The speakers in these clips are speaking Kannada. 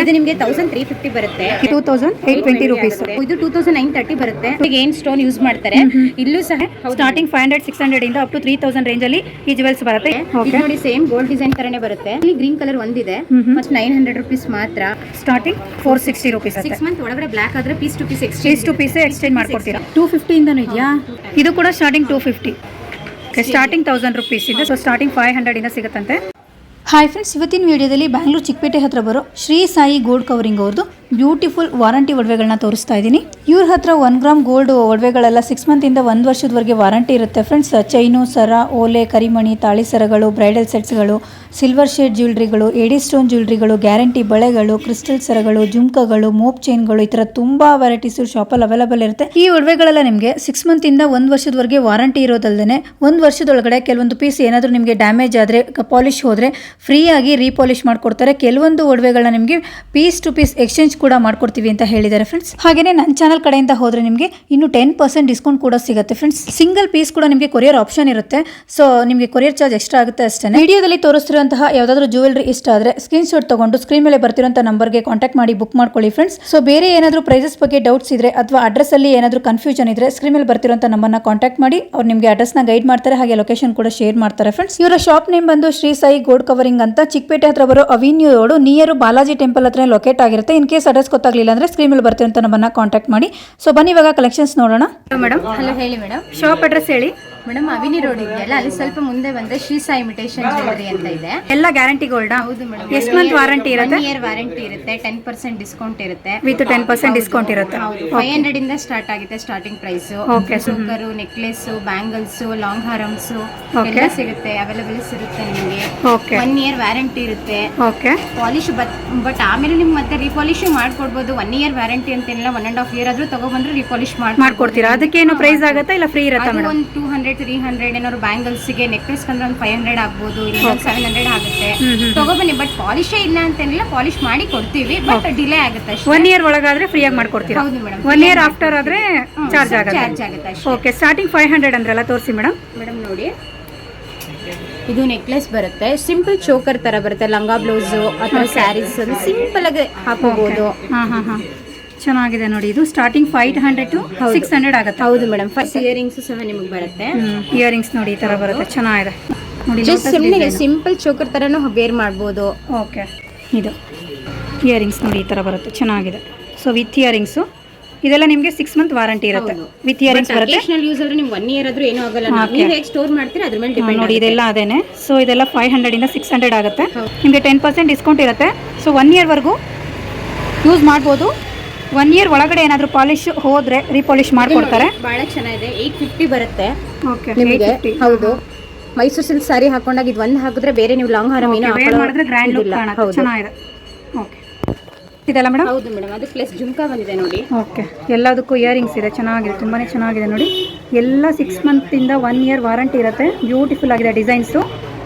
ಇದು ನಿಮಗೆ ತೌಸಂಡ್ ತ್ರೀ ಫಿಫ್ಟಿ ಬರುತ್ತೆ. Two thousand eight twenty rupees ಇದು ಟೂ ತೌಸಂಡ್ ನೈನ್ ತರ್ಟಿ ಬರುತ್ತೆ. ಈಗ ಏನ್ ಸ್ಟೋನ್ ಯೂಸ್ ಮಾಡ್ತಾರೆ? ಇಲ್ಲೂ ಸಹ starting five hundred six hundred ಇಂದ up to three thousand range ಅಲ್ಲಿ ಈ ಜುವೆಲ್ಸ್ ಬರುತ್ತೆ. ಇದು ನೋಡಿ ಸೇಮ್ ಗೋಲ್ಡ್ ಡಿಸೈನ್ ತರನೇ ಬರುತ್ತೆ. ಇಲ್ಲಿ ಗ್ರೀನ್ ಕಲರ್ ಒಂದಿದೆ. ಮತ್ತೆ ನೈನ್ ಹಂಡ್ರೆಡ್ ರುಪೀಸ್ ಮಾತ್ರ. Starting four sixty rupees six month ಒಳಗಡೆ ಬ್ಲಾಕ್ ಆದ್ರೆ piece to piece piece exchange to piece exchange ಮಾಡ್ಕೊಡ್ತೀರಾ? ಟೂ ಫಿಫ್ಟಿಯಿಂದನೂ ಇದೆಯಾ? ಇದು ಕೂಡ starting two fifty starting thousand rupees ಇದೆ ಸೊ ಸ್ಟಾರ್ಟಿಂಗ್ ಫೈವ್ ಹಂಡ್ರೆಡಿಂದ ಸಿಗುತ್ತಂತೆ. ಹಾಯ್ ಫ್ರೆಂಡ್ಸ್ ಇವತ್ತಿನ ವಿಡಿಯೋದಲ್ಲಿ ಬ್ಯಾಂಗ್ಳೂರು ಚಿಕ್ಕಪೇಟೆ ಹತ್ರ ಬರೋ ಶ್ರೀ ಸಾಯಿ ಗೋಲ್ಡ್ ಕವರಿಂಗ್ ಅವ್ರದ್ದು ಬ್ಯೂಟಿಫುಲ್ ವಾರಂಟಿ ಒಡವೆಗಳನ್ನ ತೋರಿಸ್ತಾ ಇದ್ದೀನಿ. ಇವ್ರ ಹತ್ರ ಒನ್ ಗ್ರಾಮ್ ಗೋಲ್ಡ್ ಒಡವೆಗಳೆಲ್ಲ ಸಿಕ್ಸ್ ಮಂತಿಂದ ಒಂದು ವರ್ಷದವರೆಗೆ ವಾರಂಟಿ ಇರುತ್ತೆ. ಫ್ರೆಂಡ್ಸ್ ಚೈನು ಸರ ಓಲೆ ಕರಿಮಣಿ ತಾಳಿ ಸರಗಳು ಬ್ರೈಡಲ್ ಸೆಟ್ಸ್ಗಳು ಸಿಲ್ವರ್ ಶೇಡ್ ಜ್ಯುವೆಲ್ರಿಗಳು ಏಡಿ ಸ್ಟೋನ್ ಜ್ಯುವೆಲ್ರಿಗಳು ಗ್ಯಾರಂಟಿ ಬಳೆಗಳು ಕ್ರಿಸ್ಟಲ್ ಸರಗಳು ಜುಮ್ಕಗಳು, ಮೋಪ್ ಚೈನ್ಗಳು ಈ ಥರ ತುಂಬ ವೆರೈಟೀಸು ಶಾಪಲ್ಲಿ ಅವೈಲಬಲ್ ಇರುತ್ತೆ. ಈ ಒಡವೆಗಳೆಲ್ಲ ನಿಮಗೆ ಸಿಕ್ಸ್ ಮಂತಿಂದ ಒಂದು ವರ್ಷದವರೆಗೆ ವಾರಂಟಿ ಇರೋದಲ್ಲದೆ ಒಂದು ವರ್ಷದೊಳಗಡೆ ಕೆಲವೊಂದು ಪೀಸ್ ಏನಾದರೂ ನಿಮಗೆ ಡ್ಯಾಮೇಜ್ ಆದರೆ ಪಾಲಿಶ್ ಹೋದರೆ ಫ್ರೀಯಾಗಿ ರೀಪಾಲಿಶ್ ಮಾಡಿಕೊಡ್ತಾರೆ. ಕೆಲವೊಂದು ಒಡವೆಗಳನ್ನ ನಿಮಗೆ ಪೀಸ್ ಟು ಪೀಸ್ ಎಕ್ಸ್ಚೇಂಜ್ ಕೂಡ ಮಾಡ್ಕೊಡ್ತೀವಿ ಅಂತ ಹೇಳಿದ್ದಾರೆ ಫ್ರೆಂಡ್ಸ್ ಹಾಗೆಯೇ ನನ್ನ ಚಾನಲ್ ಕಡೆಯಿಂದ ಹೋದ್ರೆ ನಿಮಗೆ ಇನ್ನು ಟೆನ್ ಪರ್ಸೆಂಟ್ ಡಿಸ್ಕೌಂಟ್ ಕೂಡ ಸಿಗುತ್ತೆ ಫ್ರೆಂಡ್ಸ್ ಸಿಂಗಲ್ ಪೀಸ್ ಕೂಡ ನಿಮಗೆ ಕೊರಿಯರ್ ಆಪ್ಷನ್ ಇರುತ್ತೆ. ಸೊ ನಿಮಗೆ ಕೊರಿಯರ್ ಚಾರ್ಜ್ ಎಕ್ಸ್ಟ್ರಾ ಆಗುತ್ತೆ ಅಷ್ಟೇ ವಿಡಿಯೋದಲ್ಲಿ ತೋರಿಸ್ತಿರುವಂತಹ ಯಾವುದಾದ್ರೂ ಜ್ಯುವೆಲ್ರಿ ಇಷ್ಟ ಆದರೆ ಸ್ಕ್ರೀನ್ ಶಾಟ್ ತಗೊಂಡು ಸ್ಕ್ರೀನ್ ಮೇಲೆ ಬರ್ತಿರುವಂತಹ ನಂಬರ್ಗೆ ಕಾಂಟ್ಯಾಕ್ಟ್ ಮಾಡಿ ಬುಕ್ ಮಾಡ್ಕೊಳ್ಳಿ ಫ್ರೆಂಡ್ಸ್ ಸೊ ಬೇರೆ ಏನಾದರೂ ಪ್ರೈಸಸ್ ಬಗ್ಗೆ ಡೌಟ್ಸ್ ಇದ್ರೆ ಅಥವಾ ಅಡ್ರೆಸ್ ಅಲ್ಲಿ ಏನಾದರೂ ಕನ್ಫ್ಯೂಷನ್ ಇದ್ರೆ ಸ್ಕ್ರೀನ್ ಮೇಲೆ ಬರ್ತಿರುವಂತ ನಂಬರ್ನ ಕಾಂಟ್ಯಾಕ್ಟ್ ಮಾಡಿ, ಅವ್ರು ನಿಮಗೆ ಅಡ್ರೆಸ್ನ ಗೈಡ್ ಮಾಡ್ತಾರೆ, ಹಾಗೆ ಲೊಕೇಶನ್ ಕೂಡ ಶೇರ್ ಮಾಡ್ತಾರೆ ಫ್ರೆಂಡ್ಸ್ ಇವರ ಶಾಪ್ ನೇಮ್ ಬಂದು ಶ್ರೀ ಸಾಯಿ ಗೋಲ್ಡ್ ಕವರಿಂಗ್ ಅಂತ ಚಿಕ್ಕಪೇಟೆ ಹತ್ರ ಬರೋ avenue road near Balaji temple ಹತ್ರ ಲೊಕೇಟ್ ಆಗಿರುತ್ತೆ. ಇನ್ ಕೇಸ್ ಅಡ್ರೆಸ್ ಗೊತ್ತಾಗ್ಲಿಲ್ಲ ಅಂದ್ರೆ ಸ್ಕ್ರೀನ್ ಮೇಲೆ ಅಂತ ನಮ್ಮನ್ನ ಕಾಂಟ್ಯಾಕ್ಟ್ ಮಾಡಿ. ಸೊ ಬನ್ನಿ ಇವಾಗ ಕಲೆಕ್ಷನ್ಸ್ ನೋಡೋಣ. ಮೇಡಮ್ ಹಲೋ ಹೇಳಿ ಮೇಡಮ್ ಶಾಪ್ ಅಡ್ರೆಸ್ ಹೇಳಿ. ಮೇಡಮ್ ಅವಿನಿ ರೋಡ್ ಇದೆಯಲ್ಲ ಅಲ್ಲಿ ಸ್ವಲ್ಪ ಮುಂದೆ ಬಂದ್ರೆ ಶ್ರೀ ಸಾಯಿ ಇಮಿಟೇಷನ್ ಜ್ಯುವೆಲರಿ ಅಂತ ಇದೆ. ಎಲ್ಲ ಗ್ಯಾರಂಟಿ ಗೋಲ್ಡ್ ಹೌದು ಮೇಡಮ್. ಎಷ್ಟು ಮಂತ್ ವಾರಂಟಿ ಇರುತ್ತೆ ಇಯರ್ ವಾರಂಟಿ ಇರುತ್ತೆ. ಟೆನ್ ಪರ್ಸೆಂಟ್ ಡಿಸ್ಕೌಂಟ್ ಇರುತ್ತೆ. ವಿತ್ ಟೆನ್ ಪರ್ಸೆಂಟ್ ಡಿಸ್ಕೌಂಟ್ ಇರುತ್ತೆ. ಫೈವ್ ಹಂಡ್ರೆಡ್ ಇಂದ ಸ್ಟಾರ್ಟ್ ಆಗುತ್ತೆ starting price okay choker necklace bangles long ಹಾರಮ್ಸ್ ಎಲ್ಲ ಸಿಗುತ್ತೆ. ಅವೈಲೇಬಲ್ಸ್ ಇರುತ್ತೆ ನಿಮಗೆ. ಒನ್ ಇಯರ್ ವ್ಯಾರಂಟಿ ಇರುತ್ತೆ. ಓಕೆ ಪಾಲಿಶ್ ಬಟ್ ಬಟ್ ಆಮೇಲೆ ನಿಮ್ಗೆ ಮತ್ತೆ ರೀಪಾಲಿಶ್ ಮಾಡ್ಕೊಡ್ಬೋದು. ಒನ್ ಇಯರ್ ವ್ಯಾರಂಟಿ ಅಂತೇನಿಲ್ಲ ಒನ್ ಅಂಡ್ ಹಾಫ್ ಇಯರ್ ಆದ್ರೂ ತಗೊಬಂದ್ರೆ ರೀಪಾಲಿಶ್ ಮಾಡ್ಕೊಡ್ತೀರಾ? ಅದಕ್ಕೇನು ಪ್ರೈಸ್ ಆಗುತ್ತಾ ಇಲ್ಲ ಫ್ರೀ ಇರುತ್ತೆ ಒಂದು ಟೂ ಹಂಡ್ರೆಡ್ ತ್ರೀ ಹಂಡ್ರೆಡ್ ಏನಾದ್ರು ಬ್ಯಾಂಗಲ್ಸ್ಗೆ ನೆಕ್ಲೆಸ್ ಅಂದ್ರೆ ಒಂದು ಫೈವ್ ಹಂಡ್ರೆಡ್ ಆಗ್ಬೋದು ಇಲ್ಲ ಸೆವೆನ್ ಹಂಡ್ರೆಡ್ ಆಗುತ್ತೆ. ತಗೋಬನ್ನಿ ಬಟ್ ಪಾಲಿಶೇ ಇಲ್ಲ ಅಂತೇನಿಲ್ಲ ಪಾಲಿಶ್ ಮಾಡಿ ಕೊಡ್ತೀವಿ ಬಟ್ ಡಿಲೇ ಆಗುತ್ತೆ ಒನ್ ಇಯರ್ ಒಳಗಾದ್ರೆ ಫ್ರೀಯಾಗಿ ಮಾಡ್ಕೊಡ್ತೀವಿ ಹೌದು ಮೇಡಮ್ ಒನ್ ಇಯರ್ ಆಫ್ಟರ್ ಆದ್ರೆ ಚಾರ್ಜ್ ಆಗುತ್ತೆ. ಚಾರ್ಜ್ ಆಗುತ್ತೆ ಓಕೆ ಸ್ಟಾರ್ಟಿಂಗ್ ಫೈವ್ ಹಂಡ್ರೆಡ್ ಅಂದ್ರಲ್ಲ ತೋರಿಸಿ ಮೇಡಮ್ ಮೇಡಮ್ ನೋಡಿ. ಇದು ನೆಕ್ಲೆಸ್ ಬರುತ್ತೆ. ಸಿಂಪಲ್ ಚೋಕರ್ ತರ ಬರುತ್ತೆ ಲಂಗಾ ಬ್ಲೌಸ್ ಅಥವಾ ಸ್ಯಾರೀಸ್ ಸಿಂಪಲ್ ಆಗಿ ಹಾಕೋಬಹುದು ಹಾ ಹಾ ಹಾ. ಚೆನ್ನಾಗಿದೆ ನೋಡಿ ಇದು. Starting five hundred to six hundred ಆಗುತ್ತೆ. ಹೌದು ಮೇಡಮ್ ಫಸ್ಟ್ ಇಯರಿಂಗ್ಸ್ ಸಹ ನಿಮಗೆ ಬರುತ್ತೆ. ಇಯರಿಂಗ್ಸ್ ನೋಡಿ ಈ ತರ ಬರುತ್ತೆ. ಚೆನ್ನಾಗಿದೆ. ನೋಡಿ ಸಿಂಪಲ್ ಚೋಕರ್ ತರನು ವೇರ್ ಮಾಡ್ಬೋದು. ಓಕೆ ಇದು. ಇಯರಿಂಗ್ಸ್ ನೋಡಿ ಈ ತರ ಬರುತ್ತೆ. ಚೆನ್ನಾಗಿದೆ. ಸೊ ವಿತ್ ಇಯರಿಂಗ್ಸು ಇದೆಲ್ಲ ನಿಮಗೆ ಸಿಕ್ಸ್ ಮಂತ್ ವಾರಂಟಿ ಇರುತ್ತೆ. ವಿತ್ ಇಯರಿಂಗ್ಸ್ ಬರುತ್ತೆ. ಯೂಸ್ ಆದ್ರೆ ನಿಮ್ಗೆ ಒನ್ ಇಯರ್ ಆದ್ರೂ ಏನೂ ಆಗಲ್ಲ. ನೀವು ಹೇಗೆ ಸ್ಟೋರ್ ಮಾಡ್ತೀರಾ ಅದ್ರ ಮೇಲೆ ಡಿಪೆಂಡ್ ನೋಡಿ ಇದೆಲ್ಲ ಅದೇನೆ. ಸೊ ಇದೆಲ್ಲ ಫೈವ್ ಹಂಡ್ರೆಡಿಂದ ಸಿಕ್ಸ್ ಹಂಡ್ರೆಡ್ ಆಗುತ್ತೆ. ನಿಮಗೆ ಟೆನ್ ಪರ್ಸೆಂಟ್ ಡಿಸ್ಕೌಂಟ್ ಇರುತ್ತೆ. ಸೊ ಒನ್ ಇಯರ್ವರೆಗೂ ಯೂಸ್ ಮಾಡ್ಬೋದು. ಒನ್ ಇಯರ್ ಒಳಗಡೆ ಏನಾದರೂ ಪಾಲಿಶ್ ಹೋದ್ರೆ ರೀಪಾಲಿಶ್ ಮಾಡ್ಕೊಡ್ತಾರೆ. ಬಹಳ ಚೆನ್ನಾಗಿದೆ. ಏಟ್ ಫಿಫ್ಟಿ ಬರುತ್ತೆ. ಓಕೆ ನಿಮಗೆ? ಹೌದು. ಮೈಸೂರು ಸಿಲ್ಕ್ ಸಾರಿ ಹಾಕೊಂಡಾಗ ಇದು ಒಂದು ಹಾಕಿದ್ರೆ ಬೇರೆ ನೀವು ಲಾಂಗ್ ಹಾರ ಮೀನು ಮಾಡಿದ್ರೆ ಗ್ರ್ಯಾಂಡ್ ಲುಕ್ ಕಾಣುತ್ತೆ. ಚೆನ್ನಾಗಿದೆ. ಓಕೆ ಇದೆಲ್ಲ ಮೇಡಮ್ ಹೌದು ಮೇಡಮ್ ಅದು ಪ್ಲಸ್ ಜುಮ್ಕಾ ಬಂದಿದೆ ನೋಡಿ. ಓಕೆ ಎಲ್ಲದಕ್ಕೂ ಇಯರಿಂಗ್ಸ್ ಇದೆ. ಚೆನ್ನಾಗಿದೆ. ತುಂಬಾ ಚೆನ್ನಾಗಿದೆ ನೋಡಿ. ಎಲ್ಲ ಸಿಕ್ಸ್ ಮಂತಿಂದ ಒನ್ ಇಯರ್ ವಾರಂಟಿ ಇರುತ್ತೆ. ಬ್ಯೂಟಿಫುಲ್ ಆಗಿದೆ designs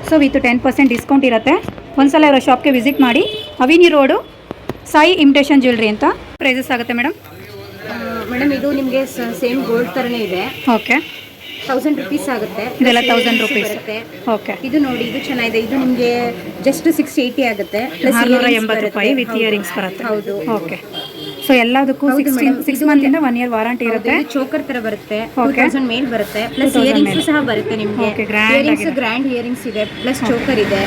so with ten percent discount ಇರುತ್ತೆ. ಒಂದ್ಸಲ ಇರೋ ಶಾಪ್ಗೆ ವಿಸಿಟ್ ಮಾಡಿ. Avenue road Sai imitation jewellery ಅಂತ. ಪ್ರೈಸಸ್ ಆಗುತ್ತೆ ಮೇಡಮ್ ಮೇಡಮ್ ಇದು ನಿಮಗೆ ಸೇಮ್ ಗೋಲ್ಡ್ ತರನೇ ಇದೆ. ಓಕೆ ತೌಸಂಡ್ ರುಪೀಸ್ ಆಗುತ್ತೆ. ಇದೆಲ್ಲ ತೌಸಂಡ್ ರುಪೀಸ್ ಬರುತ್ತೆ. ಓಕೆ ಇದು ನೋಡಿ ಇದು ಚೆನ್ನಾಗಿದೆ. ಇದು ನಿಮಗೆ ಜಸ್ಟ್ ಸಿಕ್ಸ್ ಏಯ್ಟಿ ಆಗುತ್ತೆ. ಪ್ಲಸ್ ಆರುನೂರ ಎಂಬತ್ತು ರೂಪಾಯಿ ವಿತ್ ಇಯರಿಂಗ್ಸ್ ಬರುತ್ತೆ. ಹೌದು. ಓಕೆ ಸೊ ಎಲ್ಲದಕ್ಕೂ ಸಿಕ್ಸ್ ಮಂತ್ ಇಂದ ಒನ್ ಇಯರ್ ವಾರಂಟಿ ಇರುತ್ತೆ. ಚೋಕರ್ ತರ ಬರುತ್ತೆ. ತೌಸಂಡ್ ಮೇಲ್ ಬರುತ್ತೆ. ಪ್ಲಸ್ ಇಯರಿಂಗ್ಸ್ ಸಹ ಬರುತ್ತೆ ನಿಮಗೆ. ಇಯರಿಂಗ್ಸ್ ಗ್ರ್ಯಾಂಡ್ ಇಯರಿಂಗ್ಸ್ ಇದೆ. ಪ್ಲಸ್ ಚೋಕರ್ ಇದೆ.